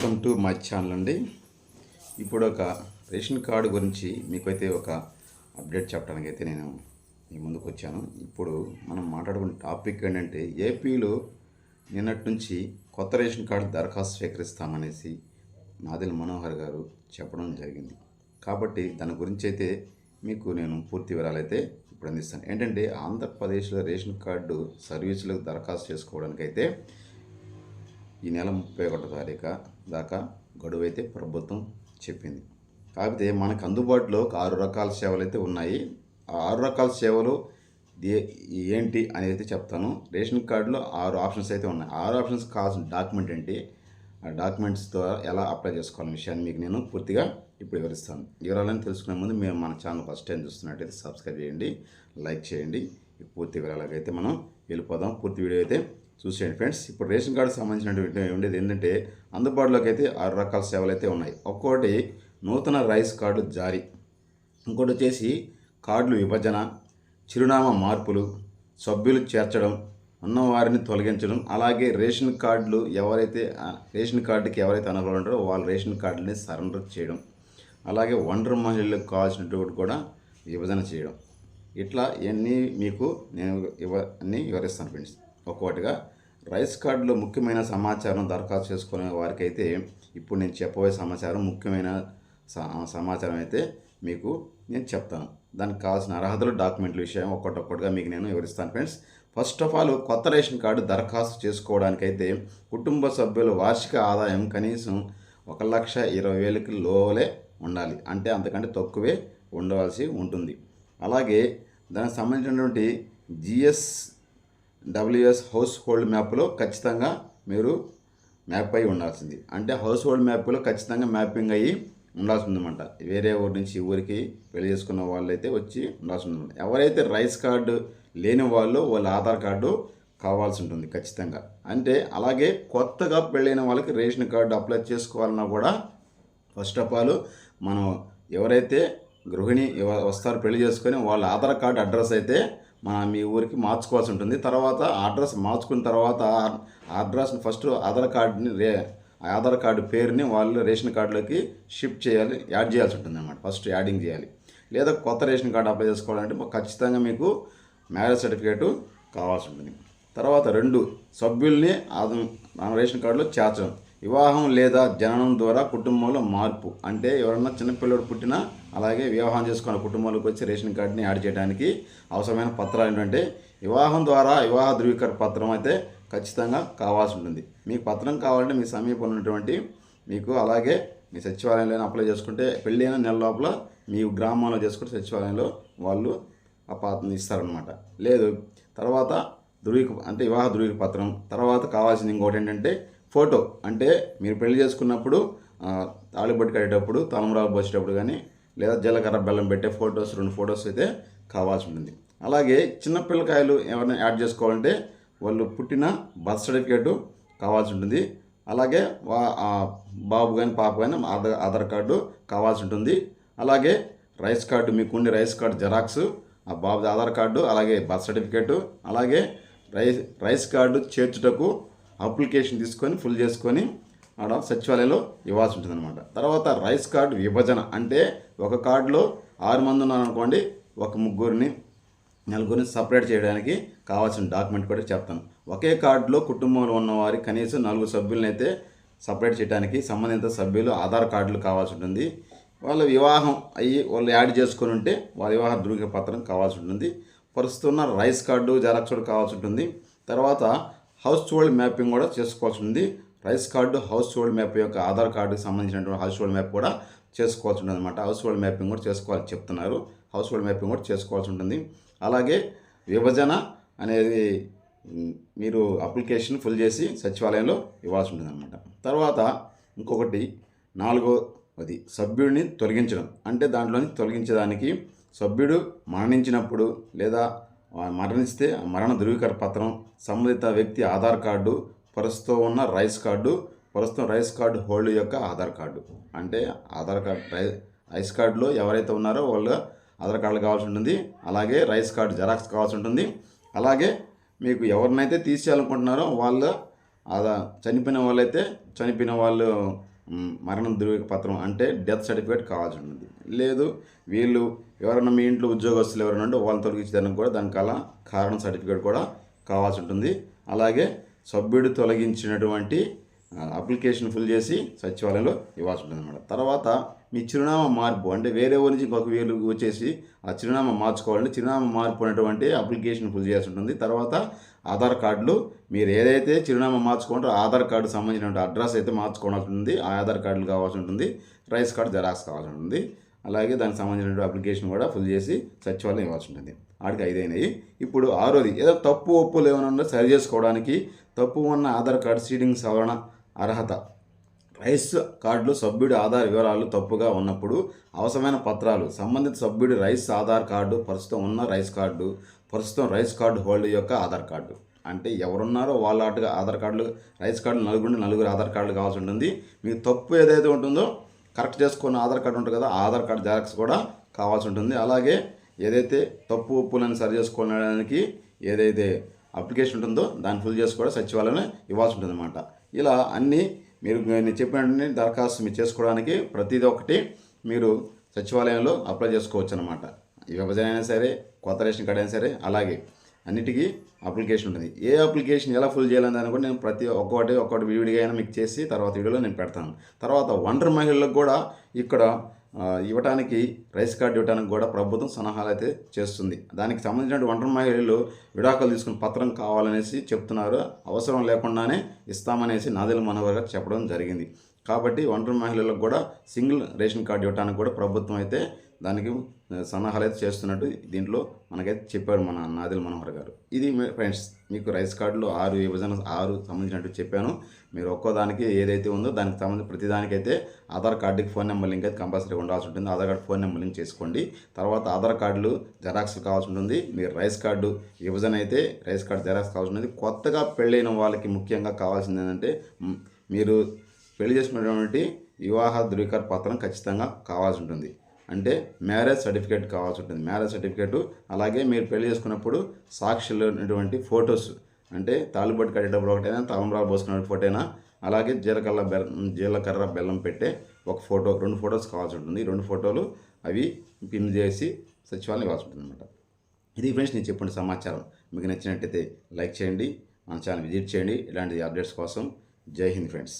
Welcome to my channel అండి. ఇప్పుడు ఒక రేషన్ కార్డు గురించి మీకైతే ఒక అప్డేట్ చెప్పడానికి అయితే నేను మీ ముందుకు వచ్చాను ఇప్పుడు మనం మాట్లాడుకున్న టాపిక్ ఏంటంటే ఏపీలో నిన్నటి నుంచి కొత్త రేషన్ కార్డు దరఖాస్తు స్వీకరిస్తామనేసి నాదిల్ మనోహర్ గారు చెప్పడం జరిగింది. కాబట్టి దాని గురించి అయితే మీకు నేను పూర్తి వివరాలు అయితే ఇప్పుడు అందిస్తాను. ఏంటంటే ఆంధ్రప్రదేశ్లో రేషన్ కార్డు సర్వీసులకు దరఖాస్తు చేసుకోవడానికి అయితే ఈ నెల ముప్పై ఒకటో తారీఖు దాకా గడువు అయితే ప్రభుత్వం చెప్పింది. కాకపోతే మనకు అందుబాటులో ఆరు రకాల సేవలు అయితే ఉన్నాయి. ఆ ఆరు రకాల సేవలు ఏంటి అనేది అయితే చెప్తాను. రేషన్ కార్డులో ఆరు ఆప్షన్స్ అయితే ఉన్నాయి. ఆరు ఆప్షన్స్ కావాల్సిన డాక్యుమెంట్ ఏంటి? ఆ డాక్యుమెంట్స్ ద్వారా ఎలా అప్లై చేసుకోవాలనే విషయాన్ని మీకు నేను పూర్తిగా ఇప్పుడు వివరిస్తాను. వివరాలను తెలుసుకునే ముందు మేము మన ఛానల్ ఫస్ట్ టైం చూస్తున్నట్టయితే సబ్స్క్రైబ్ చేయండి లైక్ చేయండి. పూర్తి వివరాలకు అయితే మనం వెళ్ళిపోదాం. పూర్తి వీడియో అయితే చూసేయండి ఫ్రెండ్స్. ఇప్పుడు రేషన్ కార్డు సంబంధించినటువంటి ఉండేది ఏంటంటే అందుబాటులోకి అయితే ఆరు రకాల సేవలు అయితే ఉన్నాయి. ఒక్కోటి నూతన రైస్ కార్డు జారీ. ఇంకోటి వచ్చేసి కార్డులు విభజన చిరునామా మార్పులు సభ్యులు చేర్చడం ఉన్నవారిని తొలగించడం అలాగే రేషన్ కార్డులు ఎవరైతే రేషన్ కార్డుకి ఎవరైతే అనర్హులు ఉంటారో వాళ్ళ రేషన్ కార్డుని సరెండర్ చేయడం అలాగే ఒంటరి మహిళలకు కావాల్సినటువంటి కూడా విభజన చేయడం. ఇట్లా ఇవన్నీ మీకు నేను ఇవ అన్నీ వివరిస్తాను ఫ్రెండ్స్. ఒక్కొక్కటిగా రైస్ కార్డులో ముఖ్యమైన సమాచారం దరఖాస్తు చేసుకునే వారికైతే ఇప్పుడు నేను చెప్పబోయే సమాచారం ముఖ్యమైన స- సమాచారం అయితే మీకు నేను చెప్తాను. దానికి కావాల్సిన అర్హతలు డాక్యుమెంట్ల విషయం ఒక్కటొక్కటిగా మీకు నేను వివరిస్తాను ఫ్రెండ్స్. ఫస్ట్ ఆఫ్ ఆల్ కొత్త రేషన్ కార్డు దరఖాస్తు చేసుకోవడానికైతే కుటుంబ సభ్యుల వార్షిక ఆదాయం కనీసం ఒక లక్ష ఇరవై వేలకి లోలే ఉండాలి. అంటే అంతకంటే తక్కువే ఉండవలసి ఉంటుంది. అలాగే దానికి సంబంధించినటువంటి జిఎస్ డబ్ల్యూఎస్ హౌస్ హోల్డ్ మ్యాప్లో ఖచ్చితంగా మీరు మ్యాప్ అయి ఉండాల్సింది. అంటే హౌస్ హోల్డ్ మ్యాప్లో ఖచ్చితంగా మ్యాపింగ్ అయ్యి ఉండాల్సి ఉందన్నమాట వేరే ఊరి నుంచి ఊరికి పెళ్ళి చేసుకున్న వాళ్ళైతే వచ్చి ఉండాల్సి ఉందన్నమాట ఎవరైతే రైస్ కార్డు లేని వాళ్ళు వాళ్ళ ఆధార్ కార్డు కావాల్సి ఉంటుంది ఖచ్చితంగా. అంటే అలాగే కొత్తగా పెళ్ళైన వాళ్ళకి రేషన్ కార్డు అప్లై చేసుకోవాలన్నా కూడా ఫస్ట్ ఆఫ్ ఆల్ మనం ఎవరైతే గృహిణి వస్తారు వస్తారో పెళ్ళి చేసుకొని వాళ్ళ ఆధార్ కార్డు అడ్రస్ అయితే మన మీ ఊరికి మార్చుకోవాల్సి ఉంటుంది. తర్వాత అడ్రస్ మార్చుకున్న తర్వాత అడ్రస్ని ఫస్ట్ ఆధార్ కార్డుని రే ఆ ఆధార్ కార్డు పేరుని వాళ్ళు రేషన్ కార్డులోకి షిఫ్ట్ చేయాలి యాడ్ చేయాల్సి ఉంటుంది అనమాట ఫస్ట్ యాడింగ్ చేయాలి. లేదా కొత్త రేషన్ కార్డు అప్లై చేసుకోవాలంటే మాకు ఖచ్చితంగా మీకు మ్యారేజ్ సర్టిఫికేటు కావాల్సి ఉంటుంది. తర్వాత రెండు సభ్యుల్ని మన రేషన్ కార్డులో చేర్చడం. వివాహం లేదా జననం ద్వారా కుటుంబంలో మార్పు. అంటే ఎవరన్నా చిన్నపిల్లడు పుట్టినా అలాగే వివాహం చేసుకున్న కుటుంబంలోకి వచ్చి రేషన్ కార్డుని యాడ్ చేయడానికి అవసరమైన పత్రాలు ఏంటంటే వివాహం ద్వారా వివాహ ధృవీకరణ పత్రం అయితే ఖచ్చితంగా కావాల్సి ఉంటుంది. మీకు పత్రం కావాలంటే మీ సమీపంలో ఉన్నటువంటి మీకు అలాగే మీ సచివాలయంలో అప్లై చేసుకుంటే పెళ్ళైన నెల లోపల మీ గ్రామంలో చేసుకుంటే సచివాలయంలో వాళ్ళు ఆ పాత్రను ఇస్తారనమాట లేదు తర్వాత ధృవీక అంటే వివాహ ధృవీక పత్రం. తర్వాత కావాల్సింది ఇంకోటి ఏంటంటే ఫోటో అంటే మీరు పెళ్ళి చేసుకున్నప్పుడు తాళిబొట్టు కట్టేటప్పుడు తలంబరాలు పోసేటప్పుడు కానీ లేదా జీలకర్ర బెల్లం పెట్టే ఫొటోస్ రెండు ఫొటోస్ అయితే కావాల్సి ఉంటుంది. అలాగే చిన్న పిల్లకాయలు ఎవరైనా యాడ్ చేసుకోవాలంటే వాళ్ళు పుట్టిన బర్త్ సర్టిఫికేటు కావాల్సి ఉంటుంది. అలాగే వా ఆ బాబు కానీ పాప కానీ ఆధార్ ఆధార్ కార్డు కావాల్సి ఉంటుంది. అలాగే రైస్ కార్డు మీకు ఉండే రైస్ కార్డు జెరాక్స్ ఆ బాబు ఆధార్ కార్డు అలాగే బర్త్ సర్టిఫికేటు అలాగే రైస్ రైస్ కార్డు చేర్చుటకు అప్లికేషన్ తీసుకొని ఫుల్ చేసుకొని ఆడ సచివాలయంలో ఇవ్వాల్సి ఉంటుందన్నమాట. తర్వాత రైస్ కార్డు విభజన అంటే ఒక కార్డులో ఆరు మంది ఉన్నారనుకోండి ఒక ముగ్గురిని నలుగురిని సపరేట్ చేయడానికి కావాల్సిన డాక్యుమెంట్ కూడా చెప్తాను. ఒకే కార్డులో కుటుంబంలో ఉన్నవారి కనీసం నలుగురు సభ్యులను అయితే సపరేట్ చేయడానికి సంబంధిత సభ్యులు ఆధార్ కార్డులు కావాల్సి ఉంటుంది. వాళ్ళ వివాహం అయ్యి వాళ్ళు యాడ్ చేసుకొని ఉంటే వాళ్ళ వివాహ ధృవీకరణ పత్రం కావాల్సి ఉంటుంది. ప్రస్తుతం ఉన్న రైస్ కార్డు జెరాక్స్ కూడా కావాల్సి ఉంటుంది. తర్వాత హౌస్ హోల్డ్ మ్యాపింగ్ కూడా చేసుకోవాల్సి ఉంది. Rice card house hold map యొక్క ఆధార్ కార్డుకి సంబంధించినటువంటి హౌస్ హోల్డ్ మ్యాప్ కూడా చేసుకోవాల్సి ఉంటుంది అనమాట హౌస్ హోల్డ్ మ్యాపింగ్ కూడా చేసుకోవాలి చెప్తున్నారు. హౌస్ హోల్డ్ మ్యాపింగ్ కూడా చేసుకోవాల్సి ఉంటుంది. అలాగే విభజన అనేది మీరు అప్లికేషన్ ఫుల్ చేసి సచివాలయంలో ఇవ్వాల్సి ఉంటుంది అనమాట తర్వాత ఇంకొకటి నాలుగోది సభ్యుడిని తొలగించడం. అంటే దాంట్లోని తొలగించడానికి సభ్యుడు మరణించినప్పుడు లేదా మరణిస్తే మరణ ధృవీకరణ పత్రం సంబంధిత వ్యక్తి ఆధార్ కార్డు ప్రస్తుతం ఉన్న రైస్ కార్డు ప్రస్తుతం రైస్ కార్డు హోల్డ్ యొక్క ఆధార్ కార్డు. అంటే ఆధార్ కార్డు రై రైస్ కార్డులో ఎవరైతే ఉన్నారో వాళ్ళు ఆధార్ కార్డులు కావాల్సి ఉంటుంది. అలాగే రైస్ కార్డు జెరాక్స్ కావాల్సి ఉంటుంది. అలాగే మీకు ఎవరినైతే తీసేయాలనుకుంటున్నారో వాళ్ళ అదా చనిపోయిన వాళ్ళైతే చనిపోయిన వాళ్ళు మరణ ధృవీక పత్రం అంటే డెత్ సర్టిఫికేట్ కావాల్సి ఉంటుంది లేదు వీళ్ళు ఎవరైనా మీ ఇంట్లో ఉద్యోగస్తులు ఎవరైనా ఉంటే వాళ్ళని తొలగించడానికి కూడా దానికి అలా కారణం సర్టిఫికేట్ కూడా కావాల్సి ఉంటుంది. అలాగే సభ్యుడు తొలగించినటువంటి అప్లికేషన్ ఫిల్ చేసి సచివాలయంలో ఇవ్వాల్సి ఉంటుంది అనమాట తర్వాత మీ చిరునామా మార్పు అంటే వేరే ఊరి నుంచి ఇంకొక వేలు వచ్చేసి ఆ చిరునామా మార్చుకోవాలంటే చిరునామా మార్పు అనేటువంటి అప్లికేషన్ ఫిల్ చేయాల్సి ఉంటుంది. తర్వాత ఆధార్ కార్డులు మీరు ఏదైతే చిరునామా మార్చుకుంటారో ఆధార్ కార్డు సంబంధించిన అడ్రస్ అయితే మార్చుకోవాల్సి ఉంటుంది. ఆ ఆధార్ కార్డులు కావాల్సి ఉంటుంది. రైస్ కార్డు జెరాక్స్ కావాల్సి ఉంటుంది. అలాగే దానికి సంబంధించిన అప్లికేషన్ కూడా ఫిల్ చేసి సచివాలయం ఇవ్వాల్సి ఉంటుంది. ఆడికి ఐదైనవి. ఇప్పుడు ఆరోది ఏదో తప్పు ఒప్పులు ఏమైనా ఉన్నా సరి చేసుకోవడానికి తప్పు ఉన్న ఆధార్ కార్డు సీడింగ్ సవరణ అర్హత. రైస్ కార్డులో సభ్యుడి ఆధార్ వివరాలు తప్పుగా ఉన్నప్పుడు అవసరమైన పత్రాలు సంబంధిత సభ్యుడి రైస్ ఆధార్ కార్డు ప్రస్తుతం ఉన్న రైస్ కార్డు ప్రస్తుతం రైస్ కార్డు హోల్డర్ యొక్క ఆధార్ కార్డు. అంటే ఎవరున్నారో వాళ్ళ ఆటగా ఆధార్ కార్డులు రైస్ కార్డు నలుగురు నలుగురు ఆధార్ కార్డులు కావాల్సి ఉంటుంది. మీకు తప్పు ఏదైతే ఉంటుందో కరెక్ట్ చేసుకున్న ఆధార్ కార్డు ఉంటుంది కదా ఆధార్ కార్డు జెరాక్స్ కూడా కావాల్సి ఉంటుంది. అలాగే ఏదైతే తప్పు ఒప్పులను సరి చేసుకోవడానికి ఏదైతే అప్లికేషన్ ఉంటుందో దాన్ని ఫిల్ చేసి కూడా సచివాలయంలో ఇవ్వాల్సి ఉంటుంది అన్నమాట ఇలా అన్నీ మీరు నేను చెప్పినట్టు దరఖాస్తు మీరు చేసుకోవడానికి ప్రతిదీ ఒకటి మీరు సచివాలయంలో అప్లై చేసుకోవచ్చు అనమాట ఈ విభజన అయినా సరే కొత్త రేషన్ కార్డు అయినా సరే అలాగే అన్నిటికీ అప్లికేషన్ ఉంటుంది. ఏ అప్లికేషన్ ఎలా ఫుల్ చేయాలని దాన్ని కూడా నేను ప్రతి ఒక్కొక్కటి ఒక్కొక్కటి విడిగా అయినా మీకు చేసి తర్వాత వీడియోలో నేను పెడతాను. తర్వాత వండర్ మహిళలకు కూడా ఇక్కడ ఇవ్వటానికి రైస్ కార్డు ఇవ్వడానికి కూడా ప్రభుత్వం సలహాలు అయితే చేస్తుంది. దానికి సంబంధించిన ఒంటరి మహిళలు విడాకులు తీసుకుని పత్రం కావాలనేసి చెప్తున్నారు. అవసరం లేకుండానే ఇస్తామనేసి నాదెల మనోహర్ గారు చెప్పడం జరిగింది. కాబట్టి ఒంటరి మహిళలకు కూడా సింగిల్ రేషన్ కార్డు ఇవ్వడానికి కూడా ప్రభుత్వం అయితే దానికి సన్నాహాలు అయితే చేస్తున్నట్టు దీంట్లో మనకైతే చెప్పాడు మన నాదిల్ మనోహర్ గారు. ఇది మీ- ఫ్రెండ్స్ మీకు రైస్ కార్డులో ఆరు విభజన ఆరు సంబంధించినట్టు చెప్పాను. మీరు ఒక్కో దానికి ఏదైతే ఉందో దానికి సంబంధించి ప్రతి దానికైతే ఆధార్ కార్డుకి ఫోన్ నెంబర్ లింక్ అయితే కంపల్సరీ ఉండాల్సి ఉంటుంది. Aadhaar card phone number link చేసుకోండి. తర్వాత ఆధార్ కార్డులు జెరాక్స్ కావాల్సి ఉంటుంది. మీరు రైస్ కార్డు విభజన అయితే రైస్ కార్డు జెరాక్స్ కావాల్సి ఉంటుంది. కొత్తగా పెళ్ళైన వాళ్ళకి ముఖ్యంగా కావాల్సింది ఏంటంటే మీరు పెళ్ళి చేసుకున్నటువంటి వివాహ ధృవీకరణ పత్రం ఖచ్చితంగా కావాల్సి ఉంటుంది. అంటే మ్యారేజ్ సర్టిఫికేట్ కావాల్సి ఉంటుంది. మ్యారేజ్ సర్టిఫికేట్ అలాగే మీరు పెళ్ళి చేసుకున్నప్పుడు సాక్షులు ఉన్నటువంటి ఫొటోస్ అంటే తాళిబొట్టు కట్టేటప్పుడు ఒకటైనా తలంబ్రాలు పోసుకున్న ఫోటో అయినా అలాగే జీలకర్ర బెల్లం జీలకర్ర బెల్లం పెట్టే ఒక ఫోటో రెండు ఫొటోస్ కావాల్సి ఉంటుంది. ఈ రెండు ఫోటోలు అవి పిన్ చేసి సచివాలయం ఇవ్వాల్సి ఉంటుంది అనమాట ఇది ఫ్రెండ్స్ నేను చెప్పిన సమాచారం. మీకు నచ్చినట్టయితే లైక్ చేయండి మన ఛానల్ విజిట్ చేయండి. ఇలాంటి అప్డేట్స్ కోసం జై హింద్ ఫ్రెండ్స్.